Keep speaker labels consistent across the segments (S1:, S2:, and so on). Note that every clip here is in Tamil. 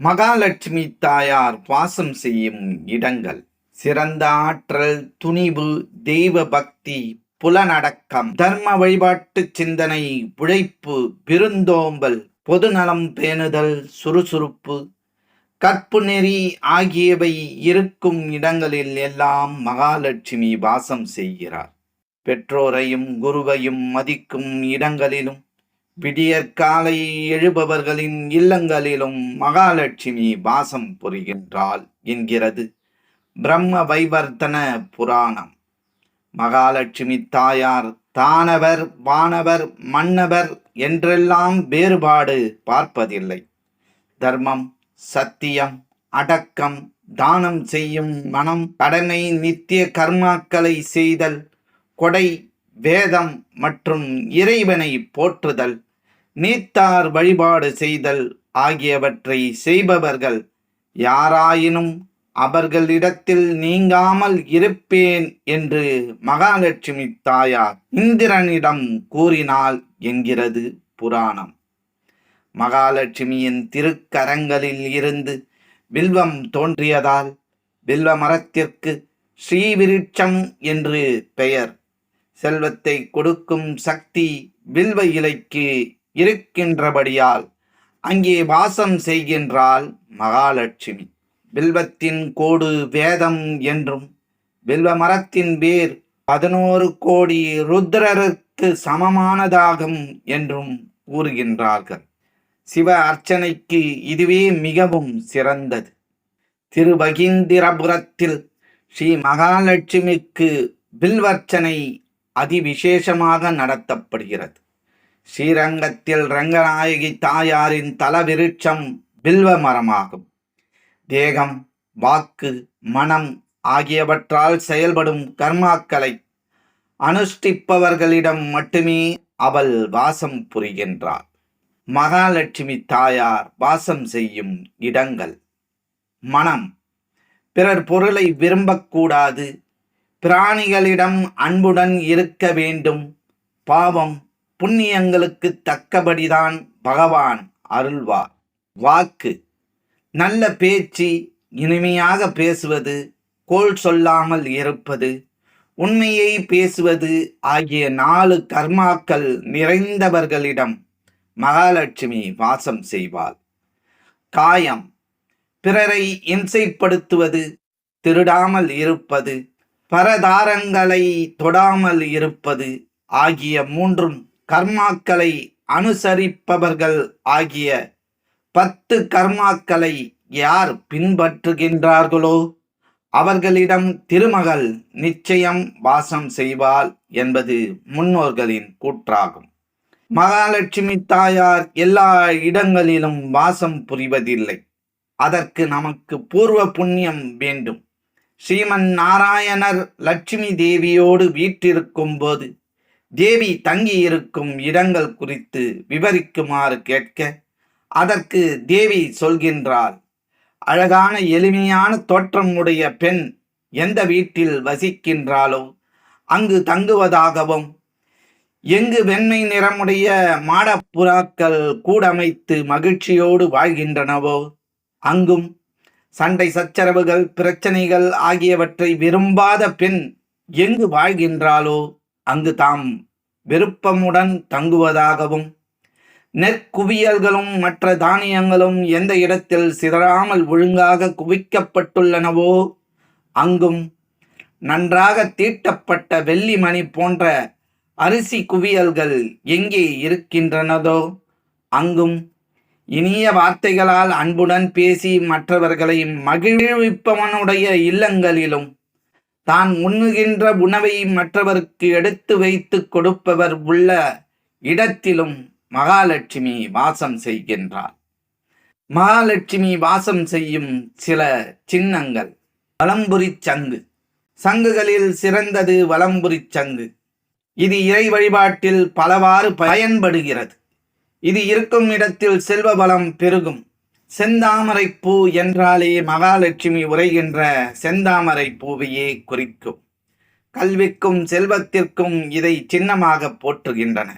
S1: மகாலட்சுமி தாயார் வாசம் செய்யும் இடங்கள் சிறந்த ஆற்றல் துணிவு தெய்வ பக்தி புலனடக்கம் தர்ம வழிபாட்டு சிந்தனை உழைப்பு விருந்தோம்பல் பொதுநலம் பேணுதல் சுறுசுறுப்பு கற்பு நெறி ஆகியவை இருக்கும் இடங்களில் எல்லாம் மகாலட்சுமி வாசம் செய்கிறார். பெற்றோரையும் குருவையும் மதிக்கும் இடங்களிலும் விடியற்காலை எழுபவர்களின் இல்லங்களிலும் மகாலட்சுமி வாசம் புரிகின்றாள் என்கிறது. பிரம்ம வைவர்த்தன புராணம். மகாலட்சுமி தாயார் தானவர் வானவர் மன்னவர் என்றெல்லாம் வேறுபாடு பார்ப்பதில்லை. தர்மம் சத்தியம் அடக்கம் தானம் செய்யும் மனம் கடமை நித்திய கர்மாக்களை செய்தல் கொடை வேதம் மற்றும் இறைவனை போற்றுதல் நீத்தார் வழிபாடு செய்தல் ஆகியவற்றை செய்பவர்கள் யாராயினும் அவர்களிடத்தில் நீங்காமல் இருப்பேன் என்று மகாலட்சுமி தாயார் இந்திரனிடம் கூறினாள் என்கிறது புராணம். மகாலட்சுமியின் திருக்கரங்களில் இருந்து வில்வம் தோன்றியதால் வில்வ மரத்திற்கு ஸ்ரீவிருட்சம் என்று பெயர். செல்வத்தை கொடுக்கும் சக்தி வில்வ இலைக்கு இருக்கின்றபடியால் அங்கே வாசம் செய்கின்றாள் மகாலட்சுமி. வில்வத்தின் கோடு வேதம் என்றும் வில்வ மரத்தின் வேர் பதினோரு கோடி ருத்ரருக்கு சமமானதாகும் என்றும் கூறுகின்றார்கள். சிவ அர்ச்சனைக்கு இதுவே மிகவும் சிறந்தது. திருபகீந்திரபுரத்தில் ஸ்ரீ மகாலட்சுமிக்கு வில்வர்ச்சனை அதிவிசேஷமாக நடத்தப்படுகிறது. ஸ்ரீரங்கத்தில் ரங்கநாயகி தாயாரின் தலவிருட்சம் பில்வ மரமாகும். தேகம் வாக்கு மனம் ஆகியவற்றால் செயல்படும் கர்மாக்களை அனுஷ்டிப்பவர்களிடம் மட்டுமே அவள் வாசம் புரிகின்றாள். மகாலட்சுமி தாயார் வாசம் செய்யும் இடங்கள். மனம். பிறர் பொருளை விரும்பக்கூடாது பிராணிகளிடம் அன்புடன் இருக்க வேண்டும். பாவம் புண்ணியங்களுக்கு தக்கபடிதான் பகவான் அருள்வார். வாக்கு. நல்ல பேச்சு இனிமையாக பேசுவது கோல் சொல்லாமல் இருப்பது உண்மையை பேசுவது ஆகிய நாலு கர்மாக்கள் நிறைந்தவர்களிடம் மகாலட்சுமி வாசம் செய்வாள். காயம். பிறரை இம்சைப்படுத்துவது திருடாமல் இருப்பது பரதாரங்களை தொடாமல் இருப்பது ஆகிய மூன்றும் கர்மாக்களை அனுசரிப்பவர்கள் ஆகிய பத்து கர்மாக்களை யார் பின்பற்றுகின்றார்களோ அவர்களிடம் திருமகள் நிச்சயம் வாசம் செய்வாள் என்பது முன்னோர்களின் கூற்றாகும். மகாலட்சுமி தாயார் எல்லா இடங்களிலும் வாசம் புரிவதில்லை. அதற்கு நமக்கு பூர்வ புண்ணியம் வேண்டும். ஸ்ரீமன் நாராயணர் லட்சுமி தேவியோடு வீற்றிருக்கும் போது தேவி தங்கியிருக்கும் இடங்கள் குறித்து விவரிக்குமாறு கேட்க அதற்கு தேவி சொல்கின்றார் அழகான எளிமையான தோற்றம் உடைய பெண் எந்த வீட்டில் வசிக்கின்றாலோ அங்கு தங்குவதாகவும் எங்கு வெண்மை நிறமுடைய மாடப்புறாக்கள் கூடமைத்து மகிழ்ச்சியோடு வாழ்கின்றனவோ அங்கும் சண்டை சச்சரவுகள் பிரச்சனைகள் ஆகியவற்றை விரும்பாத பெண் எங்கு வாழ்கின்றாளோ அங்கு தாம் விருப்பமுடன் தங்குவதாகவும் நெற்குவியல்களும் மற்ற தானியங்களும் எந்த இடத்தில் சிதறாமல் ஒழுங்காக குவிக்கப்பட்டுள்ளனவோ அங்கும் நன்றாக தீட்டப்பட்ட வெள்ளி மணி போன்ற அரிசி குவியல்கள் எங்கே இருக்கின்றனதோ அங்கும் இனிய வார்த்தைகளால் அன்புடன் பேசி மற்றவர்களை மகிழ்விப்பவனுடைய இல்லங்களிலும் தான் உண்ணுகின்ற உணவை மற்றவருக்கு எடுத்து வைத்து கொடுப்பவர் உள்ள இடத்திலும் மகாலட்சுமி வாசம் செய்கின்றார். மகாலட்சுமி வாசம் செய்யும் சில சின்னங்கள். வலம்புரி சங்கு. சங்குகளில் சிறந்தது வலம்புரி சங்கு. இது இறை வழிபாட்டில் பலவாறு பயன்படுகிறது. இது இருக்கும் இடத்தில் செல்வ பலம் பெருகும். செந்தாமரை பூ என்றாலே மகாலட்சுமி உரைகின்ற செந்தாமரை பூவையே குறிக்கும். கல்விக்கும் செல்வத்திற்கும் இதை சின்னமாக போற்றுகின்றன.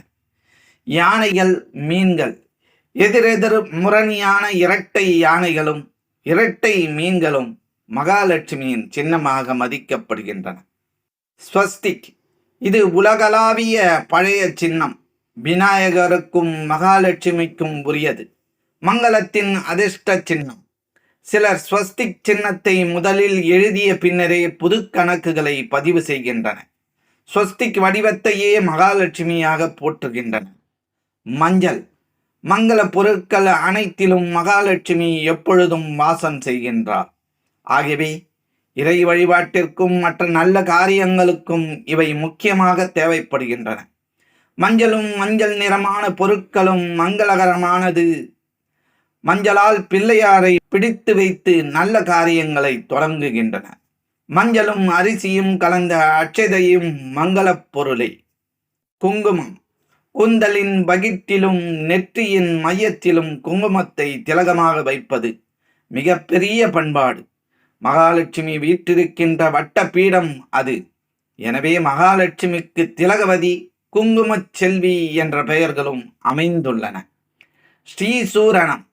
S1: யானைகள் மீன்கள் எதிரெதிர் முரணியான இரட்டை யானைகளும் இரட்டை மீன்களும் மகாலட்சுமியின் சின்னமாக மதிக்கப்படுகின்றன. ஸ்வஸ்திக் இது உலகளாவிய பழைய சின்னம். விநாயகருக்கும் மகாலட்சுமிக்கும் உரியது. மங்களத்தின் அதிர்ஷ்ட சின்னம். சிலர் ஸ்வஸ்திக் சின்னத்தை முதலில் எழுதிய பின்னரே புது கணக்குகளை பதிவு செய்கின்றன. ஸ்வஸ்திக் வடிவத்தையே மகாலட்சுமியாக போற்றுகின்றன. மஞ்சள். மங்கள பொருட்கள் அனைத்திலும் மகாலட்சுமி எப்பொழுதும் வாசம் செய்கின்றார். ஆகவே இறை வழிபாட்டிற்கும் மற்ற நல்ல காரியங்களுக்கும் இவை முக்கியமாக தேவைப்படுகின்றன. மஞ்சளும் மஞ்சள் நிறமான பொருட்களும் மங்களகரமானது. மஞ்சளால் பிள்ளையாரை பிடித்து வைத்து நல்ல காரியங்களை தொடங்குகின்றன. மஞ்சளும் அரிசியும் கலந்த அட்சதையும் மங்களப் பொருளே. குங்குமம் கூந்தலின் பகிட்டிலும் நெற்றியின் மையத்திலும் குங்குமத்தை திலகமாக வைப்பது மிகப்பெரிய பண்பாடு. மகாலட்சுமி வீற்றிருக்கின்ற வட்ட பீடம் அது. எனவே மகாலட்சுமிக்கு திலகவதி குங்குமச் செல்வி என்ற பெயர்களும் அமைந்துள்ளன. ஸ்ரீசூரணம்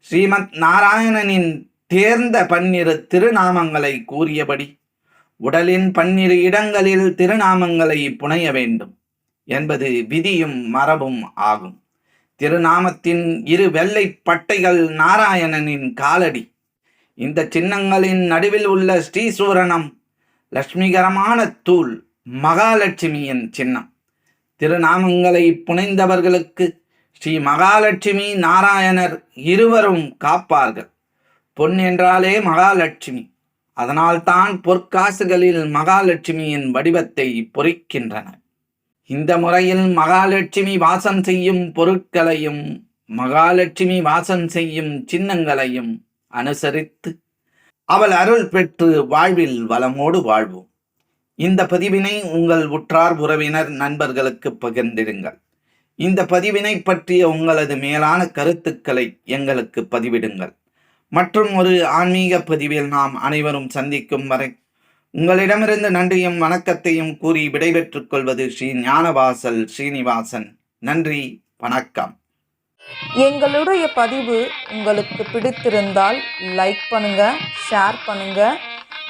S1: ஸ்ரீமத் நாராயணனின் தேர்ந்த பன்னிரு திருநாமங்களை கூறியபடி உடலின் பன்னிரு இடங்களில் திருநாமங்களை புனைய வேண்டும் என்பது விதியும் மரபும் ஆகும். திருநாமத்தின் இரு வெள்ளை பட்டைகள் நாராயணனின் காலடி. இந்த சின்னங்களின் நடுவில் உள்ள ஸ்ரீசூரணம் லட்சுமிகரமான தூள் மகாலட்சுமியின் சின்னம். திருநாமங்களை புனைந்தவர்களுக்கு ஸ்ரீ மகாலட்சுமி நாராயணர் இருவரும் காப்பார்கள். பொன் என்றாலே மகாலட்சுமி. அதனால்தான் பொற்காசுகளில் மகாலட்சுமியின் வடிவத்தை பொறிக்கின்றனர் இந்த முறையில் மகாலட்சுமி வாசம் செய்யும் பொருட்களையும் மகாலட்சுமி வாசம் செய்யும் சின்னங்களையும் அனுசரித்து அவள் அருள் பெற்று வாழ்வில் வளமோடு வாழ்வோம். இந்த பதிவினை உங்கள் உற்றார் உறவினர் நண்பர்களுக்கு பகிர்ந்திடுங்கள். இந்த பதிவினை பற்றிய உங்களது மேலான கருத்துக்களை எங்களுக்கு பதிவிடுங்கள். மற்றும் ஒரு ஆன்மீக பதிவில் நாம் அனைவரும் சந்திக்கும் வரை உங்களிடமிருந்து நன்றியும் வணக்கத்தையும் கூறி விடைபெற்றுக் கொள்வது ஸ்ரீ ஞானவாசல் ஸ்ரீனிவாசன். நன்றி வணக்கம்.
S2: எங்களுடைய பதிவு உங்களுக்கு பிடித்திருந்தால் லைக் பண்ணுங்க ஷேர் பண்ணுங்க.